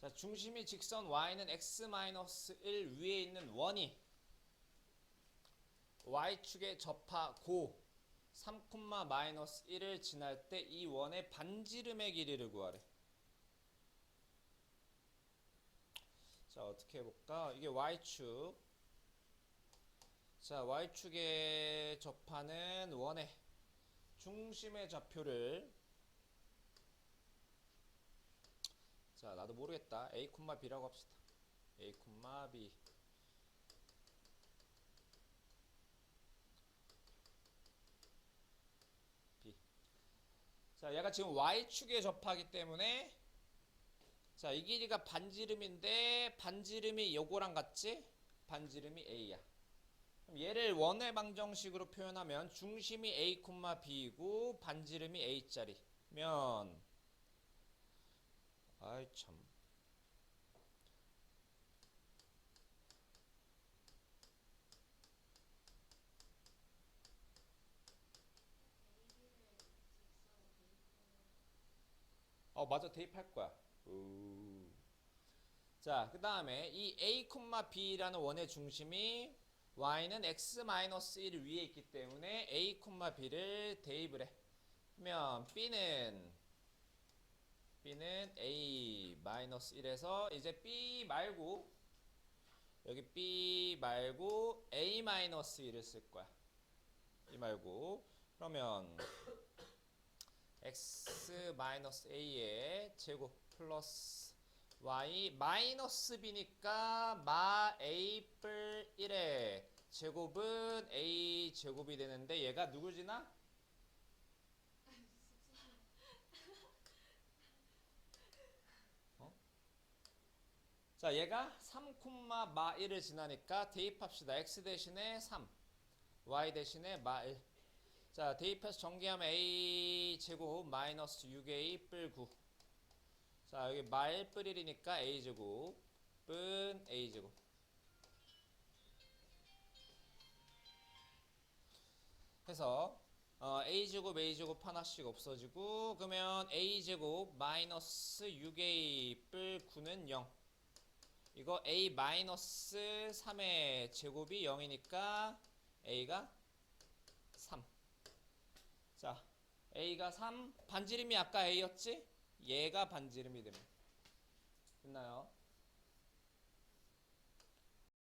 자, 중심이 직선 y는 x-1 위에 있는 원이 y축에 접하 고 3,-1을 지날 때 이 원의 반지름의 길이를 구하래. 자, 어떻게 해볼까? 이게 y축. 자, y축에 접하는 원의 중심의 좌표를 자, 나도 모르겠다. A, B라고 합시다. A, B. 자, 얘가 지금 Y축에 접하기 때문에 자, 이 길이가 반지름인데 반지름이 요거랑 같지? 반지름이 A야. 얘를 원의 방정식으로 표현하면 중심이 A, B이고 반지름이 A짜리면 아이 참. 어 맞아 대입할 거야. 우. 자, 그 다음에 이 a, b라는 원의 중심이 y는 x-1 위에 있기 때문에 a, b를 대입을 해. 그러면 b는 b는 a-1에서 이제 b 말고 여기 b 말고 a-1을 쓸 거야. 이 말고 그러면 x-a의 제곱 플러스 y 마이너스 b니까 마 a 뿔 1의 제곱은 a 제곱이 되는데 얘가 누굴 지나? 자 얘가 3, 마 1을 지나니까 대입합시다 x 대신에 3 y 대신에 마 1. 자 대입해서 전개하면 a 제곱 마이너스 6a 뿔 9. 자 여기 말뿔 1이니까 a 제곱 은 a 제곱. 해서 어, a 제곱 a 제곱 하나씩 없어지고 그러면 a 제곱 마이너스 6a 뿔 9는 0. 이거 a 마이너스 3의 제곱이 0이니까 a가 3. 자, A가 3, 반지름이 아까 A였지? 얘가 반지름이 됩니다. 됐나요?